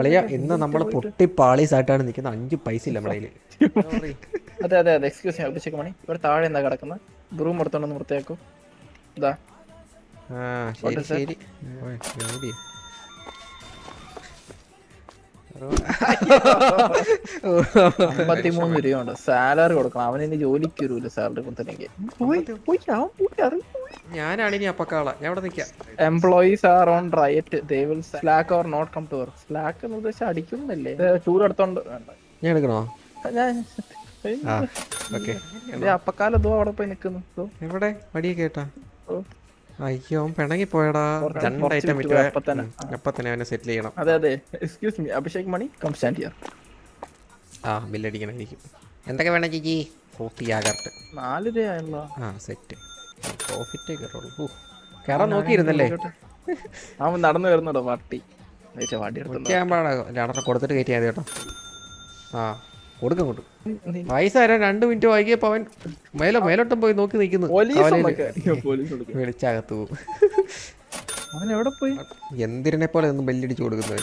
അളിയ ഇന്ന് നമ്മൾ പൊട്ടി പാളീസായിട്ടാണ് നിൽക്കുന്നത്. അഞ്ച് പൈസ ഇല്ല നമ്മളെ. അതെ അതെ അതെ. എക്സ്ക്യൂസ് അഭിഷേക് മണി. ഇവിടെ താഴെ എന്താ കിടക്കുന്നത്? ബ്രൂം എടുത്തോണ്ടൊന്ന് വൃത്തിയാക്കും. ഇതാ ആ ശരി ശരി? അമ്പത്തിമൂന്ന് രൂപയുണ്ട്. സാലറി കൊടുക്കണം. അവന് ഇനി ജോലിക്ക് വരൂല സാലറി കൊടുത്തില്ലെങ്കിൽ ഞാനാണ് ഇനി അപ്പക്കാള ഞാൻ ഇവിടെ നിൽക്കാം employees are on right they will slack or not come to work slack എന്ന് ഉദ്ദേശം അടിക്കുന്നില്ലേ? ടൂർ എടുത്തോണ്ട് വേണ്ട. ഞാൻ എടുക്കണോ? ഞാൻ അപ്പക്കാലം അവിടെ പോയി നിക്കുന്നു. ഇതോ. എവിടെ? മടിയൊക്കെ കേട്ടാ. ഓ. അയ്യോ അവൻ പിണങ്ങി പോയടാ കുറച്ച് രണ്ട് ഐറ്റം വിറ്റു അപ്പ തന്നെ. അപ്പ തന്നെ അവനെ സെറ്റിൽ ചെയ്യണം. അതെ അതെ. Excuse me Abhishek Mani come stand here ആ ബില്ലടിക്കണമായിരിക്കും എന്തൊക്കെ വേണം ചേച്ചി? കോഫി ആകർട്ട്. നാല് രൂപയായല്ലോ ആ സെറ്റ് പ്രോഫിറ്റ് കയറുള്ളൂ. ഓ കയറാൻ നോക്കിയിരുന്നല്ലേ? അവൻ നടന്നു വരുന്നുണ്ടോ? വട്ടി. ഏച്ചാ, എടുത്തു കൊടുത്തിട്ട് കയറ്റിയാൽ മതി കേട്ടോ. ആ. കൊടുക്കും കൊടുക്കും പൈസ തരാൻ രണ്ട് മിനിറ്റ് വൈകിയപ്പോ അവൻ മേലോ മേലോട്ടം പോയി നോക്കി നിൽക്കുന്നു. വിളിച്ചകത്ത് പോകും. അവൻ എവിടെ പോയി? എന്തിരനെ പോലെ ഒന്നും ബെല്ലടിച്ചു കൊടുക്കുന്നത്